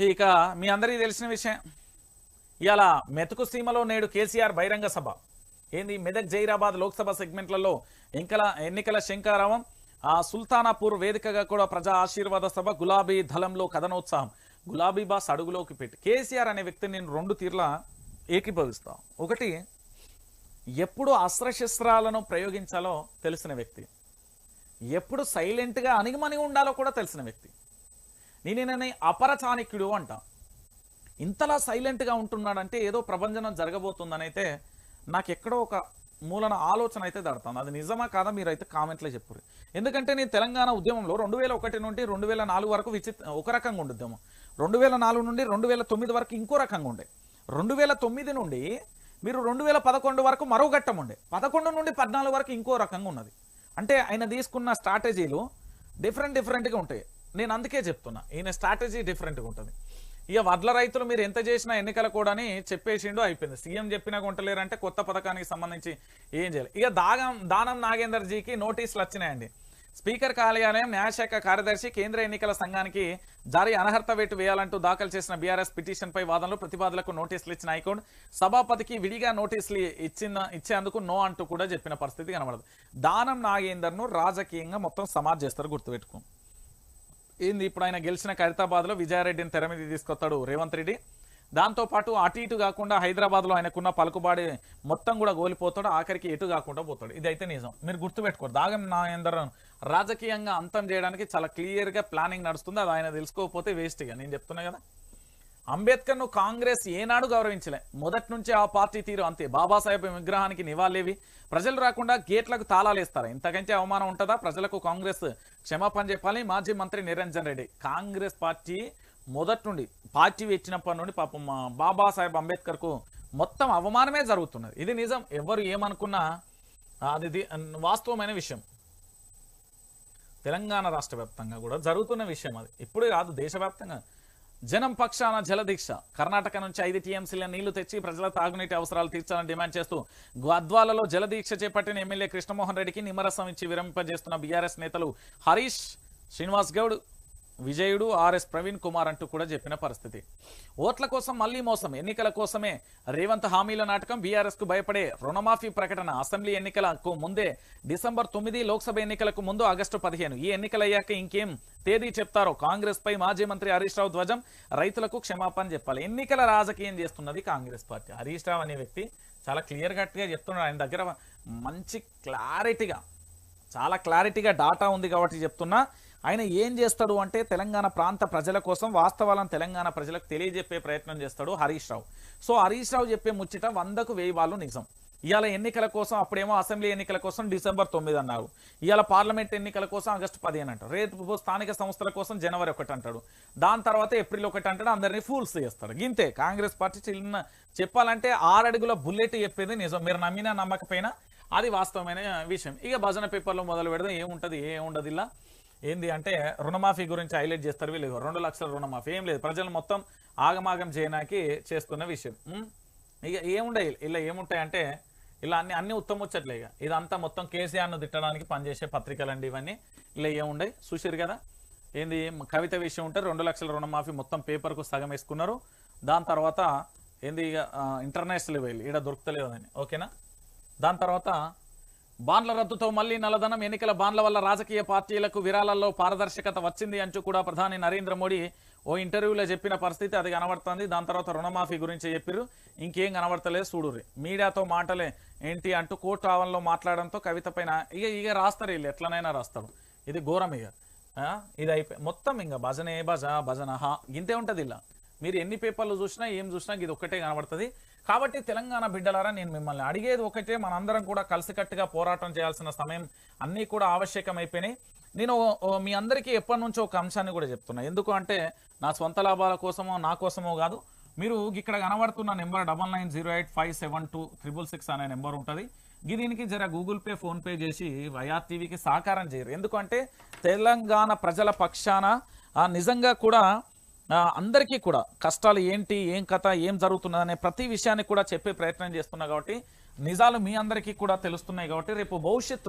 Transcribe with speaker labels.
Speaker 1: ఇక మీ అందరికీ తెలిసిన విషయం. ఇవాళ మెతుకు సీమలో నేడు కేసీఆర్ బహిరంగ సభ. ఏంది? మెదక్ జైరాబాద్ లోక్సభ సెగ్మెంట్లలో ఎంకల ఎన్నికల శంకారావం ఆ సుల్తానాపూర్ వేదికగా కూడా ప్రజా ఆశీర్వాద సభ గులాబీ దళంలో కథనోత్సాహం. గులాబీ బాస్ అడుగులోకి పెట్టి కేసీఆర్ అనే వ్యక్తిని నేను రెండు తీర్లా ఏకీభవిస్తాం. ఒకటి ఎప్పుడు అస్త్రశస్త్రాలను ప్రయోగించాలో తెలిసిన వ్యక్తి. ఎప్పుడు సైలెంట్గా అణిగిమణిగి ఉండాలో కూడా తెలిసిన వ్యక్తి. నేనేనని అపర చాణక్యుడు అంటా. ఇంతలా సైలెంట్గా ఉంటున్నాడంటే ఏదో ప్రభంజనం జరగబోతుందనైతే నాకు ఎక్కడో ఒక మూలన ఆలోచన అయితే దడతాను అది నిజమా కాదా మీరు అయితే కామెంట్లో చెప్పరు ఎందుకంటే నేను తెలంగాణ ఉద్యమంలో రెండు వేల ఒకటి నుండి రెండు వేల నాలుగు వరకు విచిత్ర ఒక రకంగా ఉండుద్దాము రెండు వేల నాలుగు నుండి రెండు వేల తొమ్మిది వరకు ఇంకో రకంగా ఉండే. రెండు వేల తొమ్మిది నుండి మీరు రెండు వేల పదకొండు వరకు మరో ఘట్టం ఉండే. పదకొండు నుండి పద్నాలుగు వరకు ఇంకో రకంగా ఉన్నది. అంటే ఆయన తీసుకున్న స్ట్రాటజీలు డిఫరెంట్ డిఫరెంట్గా ఉంటాయి. నేను అందుకే చెప్తున్నా ఈయన స్ట్రాటజీ డిఫరెంట్గా ఉంటుంది. ఇక వడ్ల రైతులు మీరు ఎంత చేసినా ఎన్నికల కూడా అని చెప్పేసిండు అయిపోయింది. సీఎం చెప్పినా కొంటలేరంటే కొత్త పథకానికి సంబంధించి ఏం చేయాలి. ఇక దాగం దానం నాగేందర్ జీకి నోటీసులు వచ్చినాయండి. స్పీకర్ కార్యాలయం న్యాయశాఖ కార్యదర్శి కేంద్ర ఎన్నికల సంఘానికి జారీ అనర్హత వేటు వేయాలంటూ దాఖలు చేసిన బీఆర్ఎస్ పిటిషన్ పై వాదనలు ప్రతిపాదనకు నోటీసులు ఇచ్చిన హైకోర్టు సభాపతికి విడిగా నోటీసులు ఇచ్చిన ఇచ్చేందుకు నో అంటూ కూడా చెప్పిన పరిస్థితి కనబడదు. దానం నాగేందర్ను రాజకీయంగా మొత్తం సమాజ్ చేస్తారు గుర్తుపెట్టుకో. ఏంది? ఇప్పుడు ఆయన గెలిచిన ఖైరతాబాద్లో విజయారెడ్డిని తెర మీద తీసుకొస్తాడు రేవంత్ రెడ్డి. దాంతోపాటు అటు ఇటు కాకుండా హైదరాబాద్లో ఆయనకున్న పలుకుబాడి మొత్తం కూడా కోల్పోతాడు ఆఖరికి ఎటు కాకుండా పోతాడు. ఇదైతే నిజం. మీరు గుర్తుపెట్టుకోరు. దాగం నాగేందర్ రాజకీయంగా అంతం చేయడానికి చాలా క్లియర్గా ప్లానింగ్ నడుస్తుంది. అది ఆయన తెలుసుకోకపోతే వేస్ట్ ఇక. నేను చెప్తున్నా కదా. అంబేద్కర్ను కాంగ్రెస్ ఏనాడు గౌరవించలే. మొదటి నుంచి ఆ పార్టీ తీరు అంతే. బాబాసాహెబ్ విగ్రహానికి నివాళేవి ప్రజలు రాకుండా గేట్లకు తాళాలు ఇంతకంటే అవమానం ఉంటుందా? ప్రజలకు కాంగ్రెస్ క్షమాపణ చెప్పాలి మాజీ మంత్రి నిరంజన్ రెడ్డి. కాంగ్రెస్ పార్టీ మొదటి నుండి పార్టీ ఇచ్చినప్పటి నుండి పాపం బాబాసాహెబ్ అంబేద్కర్కు మొత్తం అవమానమే జరుగుతున్నది. ఇది నిజం. ఎవరు ఏమనుకున్నా అది వాస్తవమైన విషయం. తెలంగాణ రాష్ట్ర వ్యాప్తంగా కూడా జరుగుతున్న విషయం అది. ఇప్పుడు కాదు దేశవ్యాప్తంగా. జనం పక్షాన జలదీక్ష. కర్ణాటక నుంచి ఐదు టీఎంసీల నీళ్ళు తెచ్చి ప్రజల తాగునీటి అవసరాలు తీర్చాలని డిమాండ్ చేస్తూ గ్వాద్వాలలో జలదీక్ష చేపట్టిన ఎమ్మెల్యే కృష్ణమోహన్ రెడ్డికి నిమ్మరసం ఇచ్చి విరమింపజేస్తున్న బీఆర్ఎస్ నేతలు హరీష్ శ్రీనివాస్ గౌడ్ విజయుడు ఆర్ఎస్ ప్రవీణ్ కుమార్ అంటూ కూడా చెప్పిన పరిస్థితి. ఓట్ల కోసం మళ్ళీ మోసం ఎన్నికల కోసమే రేవంత్ హామీల నాటకం బీఆర్ఎస్కు భయపడే రుణమాఫీ ప్రకటన అసెంబ్లీ ఎన్నికలకు ముందే డిసెంబర్ తొమ్మిది లోక్సభ ఎన్నికలకు ముందు ఆగస్టు పదిహేను. ఈ ఎన్నికలయ్యాక ఇంకేం తేదీ చెప్తారో కాంగ్రెస్ పై మాజీ మంత్రి హరీష్ రావు ధ్వజం రైతులకు క్షమాపణ చెప్పాలి. ఎన్నికల రాజకీయం చేస్తున్నది కాంగ్రెస్ పార్టీ. హరీష్ రావు అనే వ్యక్తి చాలా క్లియర్ కట్గా చెప్తున్నాడు. ఆయన దగ్గర మంచి క్లారిటీగా చాలా క్లారిటీగా డాటా ఉంది కాబట్టి చెప్తున్నా. ఆయన ఏం చేస్తాడు అంటే తెలంగాణ ప్రాంత ప్రజల కోసం వాస్తవాలను తెలంగాణ ప్రజలకు తెలియజెప్పే ప్రయత్నం చేస్తాడు హరీష్ రావు. సో హరీష్ రావు చెప్పే ముచ్చట వందకు వెయ్యి వాళ్ళు నిజం. ఇవాళ ఎన్నికల కోసం అప్పుడేమో అసెంబ్లీ ఎన్నికల కోసం డిసెంబర్ తొమ్మిది అన్నారు. ఇవాళ పార్లమెంట్ ఎన్నికల కోసం ఆగస్టు పదిహేను అంటారు. రేపు స్థానిక సంస్థల కోసం జనవరి ఒకటి అంటాడు. దాని తర్వాత ఏప్రిల్ ఒకటి అంటాడు అందరినీ ఫూల్స్ చేస్తాడు. గింతే కాంగ్రెస్ పార్టీ చిన్న చెప్పాలంటే ఆరడుగుల బుల్లెట్ చెప్పేది నిజం. మీరు నమ్మినా నమ్మకపోయినా అది వాస్తవమైన విషయం. ఇక భజన పేపర్లో మొదలు పెడదాం. ఏముంటది ఏముండదు ఇలా ఏంది అంటే రుణమాఫీ గురించి హైలైట్ చేస్తారు వీళ్ళు. రెండు లక్షల రుణమాఫీ. ఏం లేదు. ప్రజలు మొత్తం ఆగమాగం చేయడానికి చేస్తున్న విషయం. ఇక ఏముండయి? ఇలా ఏముంటాయంటే ఇలా అన్ని అన్ని ఉత్తముచ్చట్లే ఇక. ఇదంతా మొత్తం కేసీఆర్ను తిట్టడానికి పనిచేసే పత్రికలండి ఇవన్నీ. ఇలా ఏముండయి? చూసిరు కదా? ఏంది? కవిత విషయం ఉంటే రెండు లక్షల రుణమాఫీ మొత్తం పేపర్కు సగం వేసుకున్నారు. దాని తర్వాత ఏంది ఇక ఇంటర్నేషనల్ వెళ్ళి ఇక్కడ దొరుకుతలేదని. ఓకేనా? దాని తర్వాత బాండ్ల రద్దుతో మళ్ళీ నల్లధనం ఎన్నికల బాండ్ల వల్ల రాజకీయ పార్టీలకు విరాళాల్లో పారదర్శకత వచ్చింది అంటూ కూడా ప్రధాని నరేంద్ర మోడీ ఓ ఇంటర్వ్యూలో చెప్పిన పరిస్థితి అది కనబడుతుంది. దాని తర్వాత రుణమాఫీ గురించి చెప్పిర్రు. ఇంకేం కనబడతలేదు చూడుర్రి మీడియాతో మాటలే ఏంటి అంటూ కోర్టు ఆవరణలో మాట్లాడడంతో కవిత పైన ఇక ఇక రాస్తారు వీళ్ళు. ఎట్లనైనా రాస్తారు. ఇది ఘోరం ఇక. ఆ, ఇది అయిపోయి మొత్తం ఇంకా భజనే భజ భజన హా ఇంతే ఉంటుంది ఇలా. మీరు ఎన్ని పేపర్లు చూసినా ఏం చూసినా ఇది ఒక్కటే కనబడుతుంది. కాబట్టి తెలంగాణ బిడ్డలారా నేను మిమ్మల్ని అడిగేది ఒకటే మనందరం కూడా కలిసికట్టుగా పోరాటం చేయాల్సిన సమయం అన్నీ కూడా ఆవశ్యకమైపోయినాయి. నేను మీ అందరికీ ఎప్పటి నుంచో ఒక అంశాన్ని కూడా చెప్తున్నా. ఎందుకు అంటే నా సొంత లాభాల కోసమో నా కోసమో కాదు. మీరు ఇక్కడ కనబడుతున్న number double nine zero eight five seven two triple six అనే నెంబర్ ఉంటుంది. దీనికి జర గూగుల్ పే ఫోన్పే చేసి వైఆర్టీవీకి సహకారం చేయరు. ఎందుకంటే తెలంగాణ ప్రజల పక్షాన ఆ, నిజంగా కూడా అందరికీ కూడా కష్టాలు ఏంటి ఏం కథ ఏం జరుగుతున్నదనే ప్రతి విషయాన్ని కూడా చెప్పే ప్రయత్నం చేస్తున్నా కాబట్టి నిజాలు మీ అందరికీ కూడా తెలుస్తున్నాయి కాబట్టి రేపు భవిష్యత్తు